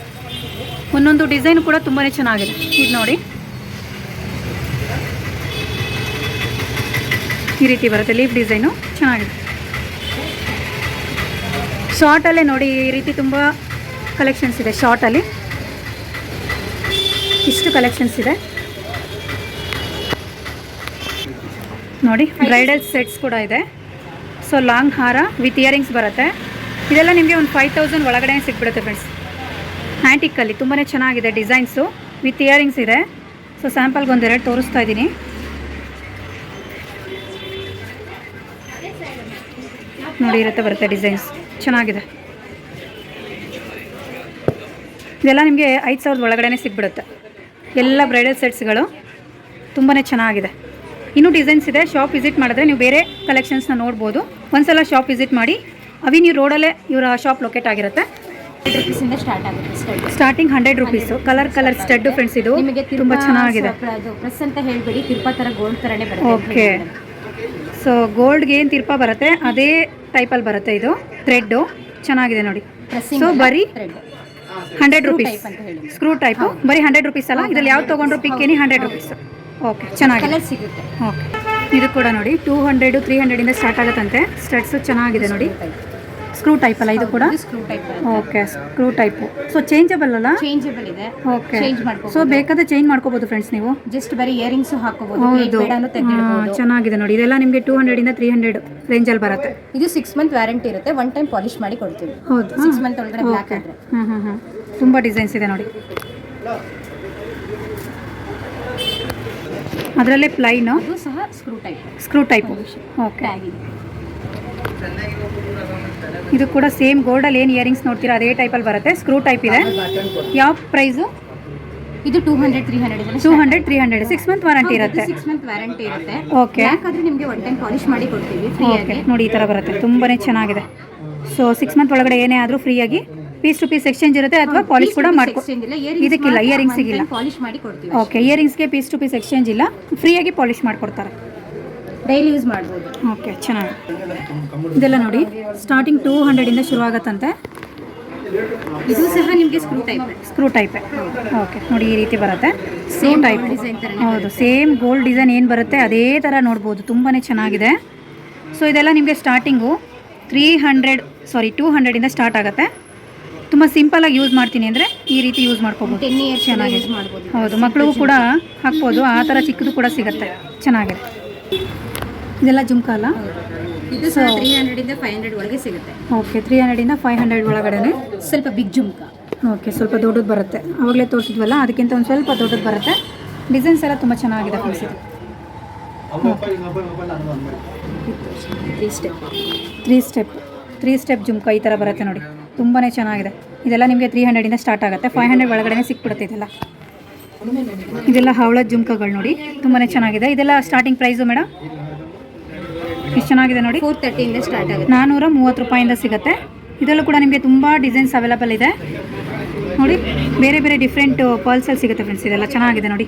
ಒಂದೊಂದು ಡಿಸೈನ್ ಕೂಡ ತುಂಬಾ ಚೆನ್ನಾಗಿದೆ. ಇದು ನೋಡಿ. ಈ ರೀತಿ ಬರುತ್ತೆ, ಲೀಫ್ ಡಿಸೈನು ಚೆನ್ನಾಗಿದೆ. ಶಾರ್ಟಲ್ಲೇ ನೋಡಿ, ಈ ರೀತಿ ತುಂಬ ಕಲೆಕ್ಷನ್ಸ್ ಇದೆ ಶಾರ್ಟಲ್ಲಿ ಇಷ್ಟು ಕಲೆಕ್ಷನ್ಸ್ ಇದೆ. ನೋಡಿ ಬ್ರೈಡಲ್ ಸೆಟ್ಸ್ ಕೂಡ ಇದೆ. ಸೊ ಲಾಂಗ್ ಹಾರ ವಿತ್ ಇಯರಿಂಗ್ಸ್ ಬರುತ್ತೆ. ಇದೆಲ್ಲ ನಿಮಗೆ ಒಂದು ಫೈವ್ ತೌಸಂಡ್ ಒಳಗಡೆ ಸಿಕ್ಬಿಡುತ್ತೆ ಫ್ರೆಂಡ್ಸ್ ಹ್ಯಾಂಟಿಕ್ಕಲ್ಲಿ ತುಂಬಾ ಚೆನ್ನಾಗಿದೆ ಡಿಸೈನ್ಸು ವಿತ್ ಇಯರಿಂಗ್ಸ್ ಇದೆ. ಸೊ ಸ್ಯಾಂಪಲ್ಗೆ ಒಂದೆರಡು ತೋರಿಸ್ತಾ ಇದ್ದೀನಿ. ನೋಡಿ, ಇರುತ್ತೆ, ಬರುತ್ತೆ ಡಿಸೈನ್ಸ್ ಚೆನ್ನಾಗಿದೆ. ಇದೆಲ್ಲ ನಿಮಗೆ ಐದು ಸಾವಿರದ ಒಳಗಡೆ ಸಿಕ್ಬಿಡುತ್ತೆ ಎಲ್ಲ ಬ್ರೈಡಲ್ ಸೆಟ್ಸ್ಗಳು ತುಂಬಾ ಚೆನ್ನಾಗಿದೆ. ಇನ್ನೂ ಡಿಸೈನ್ಸ್ ಇದೆ. ಶಾಪ್ ವಿಸಿಟ್ ಮಾಡಿದ್ರೆ ನೀವು ಬೇರೆ ಕಲೆಕ್ಷನ್ಸ್ನ ನೋಡ್ಬೋದು. ಒಂದ್ಸಲ ಶಾಪ್ ವಿಸಿಟ್ ಮಾಡಿ ಅವಿನ್ಯೂ ರೋಡಲ್ಲೇ ಇವರ ಶಾಪ್ ಲೊಕೇಟ್ ಆಗಿರುತ್ತೆ. ರುಪೀಸಿಂದ ಸ್ಟಾರ್ಟ್ ಆಗುತ್ತೆ stud starting hundred rupees colour colour stud friends ಇದು. ನಿಮಗೆ ತುಂಬ ಚೆನ್ನಾಗಿದೆ. ಅದು ಪ್ರೆಸ್ ಅಂತ ಹೇಳ್ಬೇಡಿ. ತಿರುಪಾ ತರ ಗೋಲ್ಡ್ ತರನೇ ಬರುತ್ತೆ ಓಕೆ ಸೊ ಗೋಲ್ಡ್ಗೆ ಏನು ತಿರ್ಪ ಬರುತ್ತೆ? ಅದೇ ಟೈಪಲ್ಲಿ ಬರುತ್ತೆ ಇದು. ಥ್ರೆಡ್ಡು ಚೆನ್ನಾಗಿದೆ ನೋಡಿ. ಸೊ ಬರೀ. Hundred rupees. ಸ್ಕ್ರೂ ಟೈಪು ಬರೀ ಹಂಡ್ರೆಡ್ ರುಪೀಸ್ ಅಲ್ಲ? ಇದ್ರಲ್ಲಿ ಯಾವ್ದು ತೊಗೊಂಡ್ರು pick any hundred rupees okay ಚೆನ್ನಾಗಿದೆ. ಸಿಗುತ್ತೆ. ಓಕೆ ಇದು ಕೂಡ ನೋಡಿ ಟೂ ಹಂಡ್ರೆಡು ತ್ರೀ ಹಂಡ್ರೆಡಿಂದ ಸ್ಟಾರ್ಟ್ ಆಗುತ್ತಂತೆ. ಸ್ಟಡ್ಸು ಚೆನ್ನಾಗಿದೆ ನೋಡಿ. ಸ್ಕ್ರೂ ಟೈಪ್ ಅಲ್ಲ ಇದು ಕೂಡ? Screw type okay screw type so changeable ಅಲ್ಲ? ಚೇಂಜಬಲ್ ಇದೆ. ಓಕೆ ಚೇಂಜ್ ಸೊ ಮಾಡ್ಕೋಬಹುದು ಬೇಕಾದ್ರೆ ಚೇಂಜ್ ಮಾಡ್ಕೋಬಹುದು ಫ್ರೆಂಡ್ಸ್ ನೀವು? ಜಸ್ಟ್ ಬರೀ ಇಯರಿಂಗ್ಸ್ ಹಾಕೋಬಹುದು ಹೌದು. ಚೆನ್ನಾಗಿದೆ ನೋಡಿ. ಇದೆಲ್ಲ ನಿಮಗೆ ಟೂ ಹಂಡ್ರೆಡಿಂದ ತ್ರೀ ಹಂಡ್ರೆಡ್ ರೇಂಜಲ್ಲಿ ಬರುತ್ತೆ. ಇದು ಸಿಕ್ಸ್ ಮಂತ್ ವ್ಯಾರಂಟಿ ಇರುತ್ತೆ. ಒನ್ ಟೈಮ್ ಪಾಲಿಶ್ ಮಾಡಿ ಕೊಡ್ತೀವಿ. ಹೌದು. ಸಿಕ್ಸ್ ಮಂತ್ ಒಳಗಡೆ ಬ್ಲಾಕ್ ಆದ್ರೆ. ಹ್ಮ್ ತುಂಬ ಡಿಸೈನ್ಸ್ ಇದೆ ನೋಡಿ. ಅದರಲ್ಲೇ ಪ್ಲೈನು ಇದು ಸಹ screw type screw type okay tag ಇದೆ ಕೂಡ ಸೇಮ್ ಗೋಲ್ಡಲ್ಲಿ ಏನು ಇಯರಿಂಗ್ಸ್ ನೋಡ್ತೀರಾ? ಅದೇ ಟೈಪಲ್ಲಿ ಬರುತ್ತೆ. ಸ್ಕ್ರೂ ಟೈಪ್ ಇದೆ. ಯಾವ ಪ್ರೈಸು ಇದು two hundred three hundred two hundred three hundred six month warranty ಇರುತ್ತೆ. ಸಿಕ್ಸ್ ಮಂತ್ ವಾರಂಟಿ ಇರುತ್ತೆ. ಓಕೆ ಬ್ಲಾಕ್ ನಿಮಗೆ ಒನ್ ಟೈಮ್ ಪಾಲಿಶ್ ಮಾಡಿ ಕೊಡ್ತೀವಿ ಫ್ರೀ ಓಕೆ ಆಗಿ. ನೋಡಿ ಈ ಥರ ಬರುತ್ತೆ. ತುಂಬಾ ಚೆನ್ನಾಗಿದೆ. ಸೊ ಸಿಕ್ಸ್ ಮಂತ್ ಒಳಗಡೆ ಏನೇ ಆದರೂ ಫ್ರೀಯಾಗಿ ಪೀಸ್ ಟು ಪೀಸ್ ಎಕ್ಸ್ಚೇಂಜ್ ಇರುತ್ತೆ ಅಥವಾ ಪಾಲಿಶ್ ಕೂಡ ಮಾಡ್ಕೊ ಇದಕ್ಕಿಲ್ಲ ಇಯರಿಂಗ್ಸ್ ಇಲ್ಲ ಪಾಲಿಶ್ ಮಾಡಿ ಕೊಡ್ತೀವಿ ಓಕೆ ಇಯರಿಂಗ್ಸ್ಗೆ ಪೀಸ್ ಟು ಪೀಸ್ ಎಕ್ಸ್ಚೇಂಜ್ ಇಲ್ಲ. ಫ್ರೀಯಾಗಿ ಪಾಲಿಶ್ ಮಾಡಿಕೊಡ್ತಾರೆ. ಡೈಲಿ ಯೂಸ್ ಮಾಡ್ಬೋದು. ಓಕೆ ಚೆನ್ನಾಗಿ. ಇದೆಲ್ಲ ನೋಡಿ ಸ್ಟಾರ್ಟಿಂಗ್ ಟೂ ಹಂಡ್ರೆಡಿಂದ ಶುರು ಆಗುತ್ತಂತೆ. ಇದು ಸಹ ನಿಮಗೆ screw type screw type okay ನೋಡಿ ಈ ರೀತಿ ಬರುತ್ತೆ. ಸೇಮ್ ಟೈಪ್ ಡಿಸೈನ್ ಹೌದು ಸೇಮ್ ಗೋಲ್ಡ್ ಡಿಸೈನ್ ಏನು ಬರುತ್ತೆ ಅದೇ ಥರ ನೋಡ್ಬೋದು ತುಂಬಾ ಚೆನ್ನಾಗಿದೆ. ಸೊ ಇದೆಲ್ಲ ನಿಮಗೆ starting three hundred sorry two ಹಂಡ್ರೆಡಿಂದ start ಆಗುತ್ತೆ. ತುಂಬ ಸಿಂಪಲಾಗಿ ಯೂಸ್ ಮಾಡ್ತೀನಿ ಅಂದರೆ ಈ ರೀತಿ ಯೂಸ್ ಮಾಡ್ಕೋಬೋದು. ಟೆನ್ ಇಯರ್ಸ್ ಚೆನ್ನಾಗಿ ಹೌದು ಮಕ್ಕಳಿಗೂ ಕೂಡ ಹಾಕ್ಬೋದು ಆ ಥರ ಚಿಕ್ಕದು ಕೂಡ ಸಿಗುತ್ತೆ. ಚೆನ್ನಾಗಿದೆ. ಇದೆಲ್ಲ ಜುಮ್ಕ ಅಲ್ಲ ಇದು ತ್ರೀ ಹಂಡ್ರೆಡಿಂದ ಫೈವ್ ಹಂಡ್ರೆಡ್ ಒಳಗೆ ಸಿಗುತ್ತೆ. ಓಕೆ ತ್ರೀ ಹಂಡ್ರೆಡಿಂದ ಫೈವ್ ಹಂಡ್ರೆಡ್ ಒಳಗಡೆ ಸ್ವಲ್ಪ ಬಿಗ್ ಜುಮ್ಕ. ಓಕೆ ಸ್ವಲ್ಪ ದೊಡ್ಡದು ಬರುತ್ತೆ. ಅವಾಗಲೇ ತೋರಿಸಿದ್ವಲ್ಲ ಅದಕ್ಕಿಂತ ಒಂದು ಸ್ವಲ್ಪ ದೊಡ್ಡದು ಬರುತ್ತೆ. ಡಿಸೈನ್ಸ್ ಎಲ್ಲ ತುಂಬ ಚೆನ್ನಾಗಿದೆ ಕಳಿಸಿದೆ three step three step three step jhumka ಈ ಥರ ಬರುತ್ತೆ ನೋಡಿ. ತುಂಬಾ ಚೆನ್ನಾಗಿದೆ. ಇದೆಲ್ಲ ನಿಮಗೆ ತ್ರೀ ಹಂಡ್ರೆಡಿಂದ ಸ್ಟಾರ್ಟ್ ಆಗುತ್ತೆ. ಫೈವ್ ಹಂಡ್ರೆಡ್ ಒಳಗಡೆ ಸಿಕ್ಬಿಡುತ್ತೆ ಇದೆಲ್ಲ. ಇದೆಲ್ಲ ಹವಳದ ಜುಮ್ಕಗಳು ನೋಡಿ. ತುಂಬಾ ಚೆನ್ನಾಗಿದೆ. ಇದೆಲ್ಲ ಸ್ಟಾರ್ಟಿಂಗ್ ಪ್ರೈಸು ಮೇಡಮ್ ಎಷ್ಟು ಚೆನ್ನಾಗಿದೆ ನೋಡಿ. ಫೋರ್ ತರ್ಟಿಯಿಂದ ಸ್ಟಾರ್ಟ್ ಆಗುತ್ತೆ. ನಾನ್ನೂರ ಮೂವತ್ತು ರೂಪಾಯಿಂದ ಸಿಗುತ್ತೆ. ಇದರಲ್ಲೂ ಕೂಡ ನಿಮಗೆ ತುಂಬ ಡಿಸೈನ್ಸ್ ಅವೈಲಬಲ್ ಇದೆ. ನೋಡಿ ಬೇರೆ ಬೇರೆ ಡಿಫ್ರೆಂಟ್ ಪರ್ಲ್ಸಲ್ಲಿ ಸಿಗುತ್ತೆ ಫ್ರೆಂಡ್ಸ್ ಇದೆಲ್ಲ ಚೆನ್ನಾಗಿದೆ ನೋಡಿ.